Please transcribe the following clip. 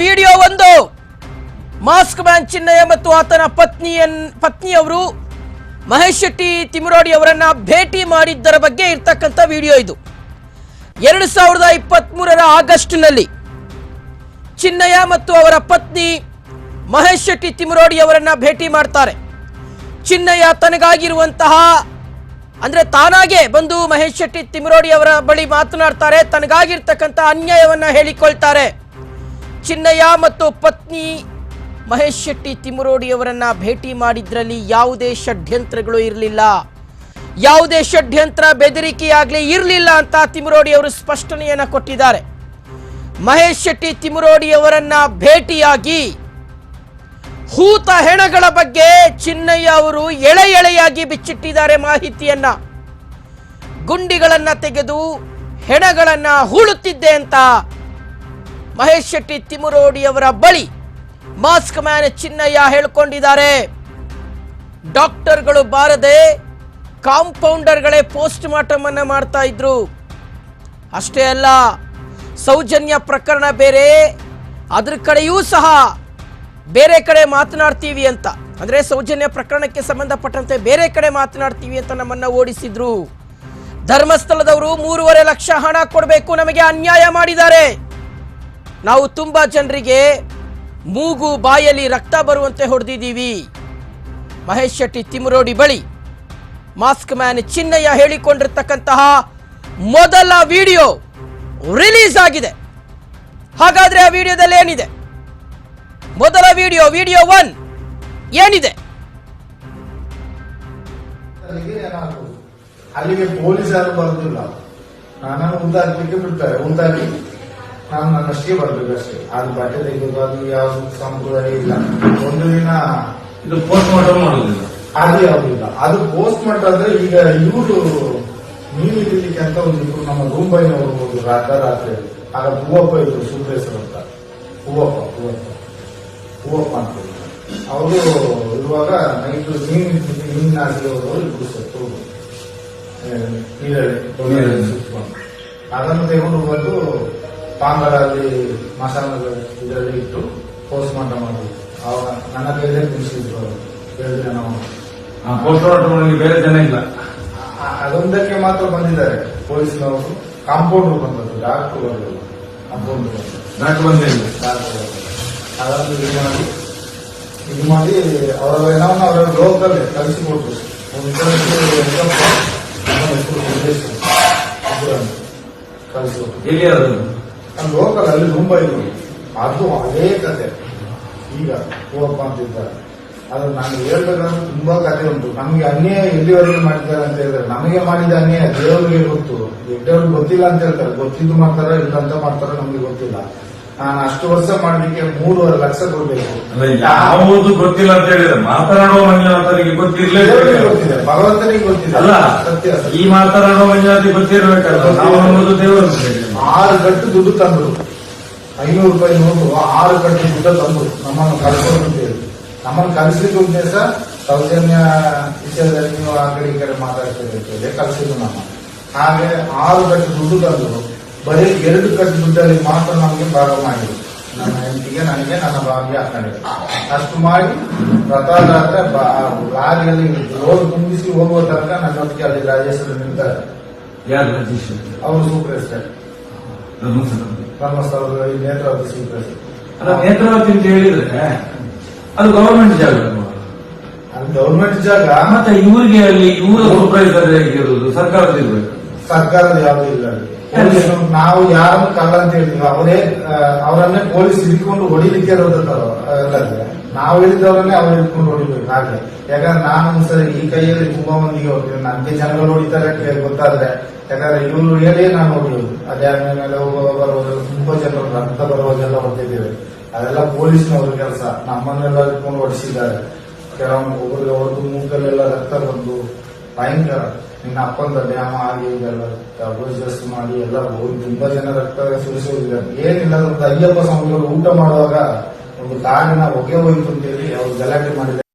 Video ಒಂದು. Mask man Chinnaiah ಮತ್ತು ಆತನ ಪತ್ನಿಯನ್, ಪತ್ನಿಯವರು ಮಹೇಶ್ ಶೆಟ್ಟಿ ತಿಮುರೋಡಿ ಅವರನ್ನ ಭೇಟಿ ಮಾಡಿದ್ದರ ಬಗ್ಗೆ ಇರ್ತಕ್ಕಂಥ ವಿಡಿಯೋ ಇದು. ಎರಡು ಸಾವಿರದ ಇಪ್ಪತ್ತ್ಮೂರರ ಆಗಸ್ಟ್ನಲ್ಲಿ ಚಿನ್ನಯ್ಯ ಮತ್ತು ಅವರ ಪತ್ನಿ ಮಹೇಶ್ ಶೆಟ್ಟಿ ತಿಮುರೋಡಿ ಅವರನ್ನ ಭೇಟಿ ಮಾಡ್ತಾರೆ. ಚಿನ್ನಯ್ಯ ತನಗಾಗಿರುವಂತಹ, ಅಂದ್ರೆ ತಾನಾಗೆ ಬಂದು ಮಹೇಶ್ ಶೆಟ್ಟಿ ತಿಮರೋಡಿ ಅವರ ಬಳಿ ಮಾತನಾಡ್ತಾರೆ, ತನಗಾಗಿರ್ತಕ್ಕಂಥ ಅನ್ಯಾಯವನ್ನ ಹೇಳಿಕೊಳ್ತಾರೆ. ಚಿನ್ನಯ್ಯ ಮತ್ತು ಪತ್ನಿ ಮಹೇಶ್ ಶೆಟ್ಟಿ ತಿಮುರೋಡಿಯವರನ್ನ ಭೇಟಿ ಮಾಡಿದ್ರಲ್ಲಿ ಯಾವುದೇ ಷಡ್ಯಂತ್ರಗಳು ಇರಲಿಲ್ಲ. ಯಾವುದೇ ಷಡ್ಯಂತ್ರ ಬೆದರಿಕೆಯಾಗಲಿ ಇರಲಿಲ್ಲ ಅಂತ ತಿಮರೋಡಿ ಅವರು ಸ್ಪಷ್ಟನೆಯನ್ನ ಕೊಟ್ಟಿದ್ದಾರೆ. ಮಹೇಶ್ ಶೆಟ್ಟಿ ತಿಮುರೋಡಿಯವರನ್ನ ಭೇಟಿಯಾಗಿ ಹೂತ ಹೆಣಗಳ ಬಗ್ಗೆ ಚಿನ್ನಯ್ಯ ಅವರು ಎಳೆ ಎಳೆಯಾಗಿ ಬಿಚ್ಚಿಟ್ಟಿದ್ದಾರೆ ಮಾಹಿತಿಯನ್ನ. ಗುಂಡಿಗಳನ್ನ ತೆಗೆದು ಹೆಣಗಳನ್ನ ಹೂಳುತ್ತಿದ್ದೆ ಅಂತ ಮಹೇಶ್ ಶೆಟ್ಟಿ ತಿಮುರೋಡಿಯವರ ಬಳಿ ಮಾಸ್ಕ್ ಮ್ಯಾನ್ ಚಿನ್ನಯ್ಯ ಹೇಳ್ಕೊಂಡಿದ್ದಾರೆ. ಡಾಕ್ಟರ್ಗಳು ಬಾರದೆ ಕಾಂಪೌಂಡರ್ಗಳೇ ಪೋಸ್ಟ್ ಮಾರ್ಟಮ್ ಅನ್ನ ಮಾಡ್ತಾ ಇದ್ರು. ಅಷ್ಟೇ ಅಲ್ಲ, ಸೌಜನ್ಯ ಪ್ರಕರಣ ಬೇರೆ, ಅದ್ರ ಕಡೆಯೂ ಸಹ ಬೇರೆ ಕಡೆ ಮಾತನಾಡ್ತೀವಿ ಅಂತ. ಅಂದ್ರೆ ಸೌಜನ್ಯ ಪ್ರಕರಣಕ್ಕೆ ಸಂಬಂಧಪಟ್ಟಂತೆ ಬೇರೆ ಕಡೆ ಮಾತನಾಡ್ತೀವಿ ಅಂತ ನಮ್ಮನ್ನ ಓಡಿಸಿದ್ರು. ಧರ್ಮಸ್ಥಳದವರು ಮೂರುವರೆ ಲಕ್ಷ ಹಣ ಕೊಡಬೇಕು ನಮಗೆ ಅನ್ಯಾಯ ಮಾಡಿದ್ದಾರೆ. ನಾವು ತುಂಬ ಜನರಿಗೆ ಮೂಗು ಬಾಯಲ್ಲಿ ರಕ್ತ ಬರುವಂತೆ ಹೊಡೆದಿದ್ದೀವಿ. ಮಹೇಶ್ ಶೆಟ್ಟಿ ತಿಮುರೋಡಿ ಬಳಿ ಮಾಸ್ಕ್ ಮ್ಯಾನ್ ಚಿನ್ನಯ್ಯ ಹೇಳಿಕೊಂಡಿರ್ತಕ್ಕಂತಹ ಮೊದಲ ವಿಡಿಯೋ ರಿಲೀಸ್ ಆಗಿದೆ. ಹಾಗಾದ್ರೆ ಆ ವಿಡಿಯೋದಲ್ಲಿ ಏನಿದೆ? ಮೊದಲ ವಿಡಿಯೋ ವಿಡಿಯೋ ಒನ್ ಏನಿದೆ? ಅಲ್ಲಿಗೆ ಪೊಲೀಸರು ಬರುದಿಲ್ಲ. ನಾನು ಮುಂದಾಗಲಿಕ್ಕೆ ಬಿಡ್ತಾರೆ ಉಂಟಾಗಿ ನಾನು ನನ್ನಷ್ಟೇ ಬರ್ಬೇಕಷ್ಟೇ ಅದು ಬಟ್ಟೆ ತೆಗೆದು ಅದು ಯಾವ ಸಂಪ್ರದಾಯ ಇಲ್ಲ. ಒಂದು ದಿನ ಇದು ಪೋಸ್ಟ್ ಮಾರ್ಟಮ್ ಮಾಡೋದಿಲ್ಲ. ಅದು ಯಾವುದಿಲ್ಲ ಅದು ಪೋಸ್ಟ್ ಮಾರ್ಟಮ್ ಆದ್ರೆ ಈಗ ಇವರು ನೀರು ಹಿಡಿಲಿಕ್ಕೆ ಅಂತ ಒಂದು ಇಬ್ರು ನಮ್ಮ ರೂಂಬೈನವರು ಹೋದ್ರು ರಾತ್ರಿ ರಾತ್ರಿ ಆಗ ಹೂವಪ್ಪ ಇದ್ರು ಸುಬ್ರೇಶ್ವರ ಅಂತ. ಹೂವಪ್ಪ ಹೂವಪ್ಪ ಹೂವಪ್ಪ ಅಂತ. ಅವರು ಇರುವಾಗ ನೈಟ್ ನೀರು ನೀರಿನ ಅವರು ಇಬ್ರು ಸತ್ತು ನೀರಲ್ಲಿ ಅದನ್ನು ತಗೊಂಡು ಬಂದು ಪಾಂಗಡಲ್ಲಿ ಮಸಾಲ ಇದರಲ್ಲಿ ಇಟ್ಟು ಪೋಸ್ಟ್ ಮಾಡಿದ್ವಿ ಮಾಡಿ ಅವಾಗ ನನ್ನ ಕೈಲೇ ತಿನ್ಸಿದ್ರು ಅವರು. ಎರಡು ಜನ ಅವರು. ಪೋಸ್ಟ್ ಮಾರ್ಟಮ್ ಮಾಡಲಿಕ್ಕೆ ಬೇರೆ ಜನ ಇಲ್ಲ. ಅದೊಂದಕ್ಕೆ ಮಾತ್ರ ಬಂದಿದ್ದಾರೆ ಪೊಲೀಸ್ನವರು. ಕಾಂಪೌಂಡರ್ ಬಂದದ್ದು ಡಾಕ್ಟರ್ ಬರಲಿಲ್ಲ ಕಾಂಪೌಂಡ್ ಡಾಕ್ಟರ್ ಬಂದಿಲ್ಲ ಡಾಕ್ಟರ್ ಅದನ್ನು ಇದು ಮಾಡಿ ಇದು ಮಾಡಿ ಅವರ ಏನವನ್ನ ಅವರ ಲೋಕಲ್ ಕಲಿಸಿಕೊಟ್ರು ಕಲಿಸಿಕೊಟ್ರು ಎಲ್ಲಿ ಅದು ಲೋಕಲ್ ಅಲ್ಲಿ ಮುಂಬೈ ಅದು ಅದೇ ಕತೆ. ಈಗ ಹೋಗಪ್ಪ ಅಂತಿದ್ದಾರೆ ಅದು ನಾನು ಹೇಳ್ಬೇಕಂದ್ರೆ ತುಂಬಾ ಕತೆ ಉಂಟು. ನಮಗೆ ಅನ್ಯಾಯ ಎಲ್ಲಿವರೆಗೆ ಮಾಡಿದ್ದಾರೆ ಅಂತ ಹೇಳಿದ್ರೆ ನಮಗೆ ಮಾಡಿದ ಅನ್ಯಾಯ ದೇವರಿಗೆ ಗೊತ್ತು. ಎಡ್ಡವ್ರಿಗೆ ಗೊತ್ತಿಲ್ಲ ಅಂತ ಹೇಳ್ತಾರೆ. ಗೊತ್ತಿದ್ದು ಮಾಡ್ತಾರ ಇಲ್ಲ ಅಂತ ಮಾಡ್ತಾರ ನಮಗೆ ಗೊತ್ತಿಲ್ಲ. ನಾನು ಅಷ್ಟು ವರ್ಷ ಮಾಡ್ಲಿಕ್ಕೆ ಮೂರುವರೆ ಲಕ್ಷ ಕೊಡ್ಬೇಕು. ಯಾವುದು ಗೊತ್ತಿಲ್ಲ ಅಂತ ಹೇಳಿದ್ರೆ ಮಾತನಾಡುವ ಮಂಜುನಾಥರಿಗೆ ಗೊತ್ತಿರ್ಲೇ ಗೊತ್ತಿದೆ ಭಗವಂತನಿಗೆ ಗೊತ್ತಿದೆ. ಅಲ್ಲ ಸತ್ಯ ಈ ಮಾತನಾಡುವ ಮಂಜುನಾಥಿ ಗೊತ್ತಿರಬೇಕಲ್ಲ. ನಾವು ಅನ್ನೋದು ದೇವರು ಆರು ಗಟ್ಟು ದುಡ್ಡು ತಂದರು. ಐನೂರು ರೂಪಾಯಿ ನೋಟು ಆರು ಗಂಟೆ ದುಡ್ಡು ತಂದರು. ನಮ್ಮನ್ನು ಕಳ್ಕೊಂಡು ಅಂತ ಹೇಳಿ ನಮ್ಮನ್ನು ಕಲಿಸಿದ ಉದ್ದೇಶ ಸೌಜನ್ಯ ವಿಷಯದಲ್ಲಿ ನೀವು ಆ ಕಡೆ ಈ ಕಡೆ ಮಾತಾಡ್ತೀರಿ ಅಂತ ಕಲಿಸಿದ್ರು ನಮ್ಮ. ಹಾಗೆ ಆರು ಗಂಟೆ ದುಡ್ಡು ತಂದರು. ಬರೀ ಎರಡು ಗಂಟೆ ದುಡ್ಡಲ್ಲಿ ಮಾತ್ರ ನಮಗೆ ಪ್ರಾರಂಭ ಮಾಡಿದ್ರು. ನನ್ನ ಹೆಂಡತಿಗೆ ನನಗೆ ನನ್ನ ಭಾವಿಗೆ ಹಾಕೊಂಡಿದ್ರು ಅಷ್ಟು ಮಾಡಿ ರಥಾದಾತ್ರ ಲಾರಿಯಲ್ಲಿ ರೋಡ್ ತುಂಬಿಸಿ ಹೋಗುವ ತನಕ ನನ್ನೊಟ್ಟಿಗೆ ಅಲ್ಲಿ ರಾಜೇಶ್ವರ ನಿಂತಾರೆ. ಅವರು ಸೂಪರ್ ಧರ್ಮಸ್ಥಳ ನೇತ್ರಾವತಿ ಸೂಪರ್ ಅಲ್ಲ ನೇತ್ರಾವತಿ ಅಂತ ಹೇಳಿದ್ರೆ ಅದು ಗವರ್ಮೆಂಟ್ ಜಾಗ? ಅದು ಗವರ್ನಮೆಂಟ್ ಜಾಗ ಮತ್ತೆ ಇವರಿಗೆ ಅಲ್ಲಿ ಇವರ ಸೂಪರ್ವೈಸರ್ ಇರೋದು ಸರ್ಕಾರದ ಇರ್ಬೇಕು ಸರ್ಕಾರದ ಯಾವ್ದು ಇಲ್ಲ ಅಲ್ಲಿ. ನಾವು ಯಾರನ್ನು ಕಳ್ಳ ಅಂತ ಹೇಳ್ತೀವಿ ಅವರೇ ಅವರನ್ನೇ ಪೊಲೀಸ್ ಹಿಡ್ಕೊಂಡು ಹೊಡಿಲಿಕ್ಕೆ ಇರೋದಂತಾರ ನಾವು ಹೇಳಿದವರನ್ನೇ ಅವ್ರು ಹಿಡ್ಕೊಂಡು ಹೊಡಿಬೇಕು. ಹಾಗೆ. ಯಾಕಂದ್ರೆ ನಾನು ಸರಿ ಈ ಕೈಯಲ್ಲಿ ತುಂಬಾ ಮಂದಿಗೆ ಹೋಗ್ತೀನಿ ನನಗೆ ಜನಗಳು ಹೊಡಿತಾರೆ ಗೊತ್ತಾದ್ರೆ, ಯಾಕಂದ್ರೆ ಇವರು ಹೇಳಿ ನಾನು ಹೊಡಿಯೋದು. ಅದೇ ಮೇಲೆ ಬರುವಾಗ ತುಂಬಾ ಜನರು ರಕ್ತ ಬರುವುದೆಲ್ಲ ಹೊಡೆದಿದ್ದೇವೆ. ಅದೆಲ್ಲ ಪೊಲೀಸ್ನವ್ರ ಕೆಲಸ. ನಮ್ಮನ್ನೆಲ್ಲ ಹಿಡ್ಕೊಂಡು ಹೊಡಿಸಿದ್ದಾರೆ. ಕೆಲವೊಂದು ಒಬ್ಬರಿಗೆ ಹೊಡೆದು ಮೂಕಲ್ಲೆಲ್ಲ ರಕ್ತ ಬಂದು ಭಯಂಕರ. ನಿನ್ನ ಅಪ್ಪಂದ ಡ್ಯಾಮ ಆಗಿ ಇದೆಲ್ಲ ಮಾಡಿ ಎಲ್ಲ ತುಂಬಾ ಜನ ರಕ್ತ ಸುರಿಸೋದಿದ್ದಾರೆ ಏನಿಲ್ಲ ಅಯ್ಯಪ್ಪ ಸ್ವಾಮಿಗಳು ಊಟ ಮಾಡುವಾಗ ಒಂದು ಕಾರಿನ ಹೊಗೆ ಹೋಯಿತು ಅಂತೇಳಿ ಅವ್ರು ಗಲಾಟೆ ಮಾಡಿದ್ದಾರೆ.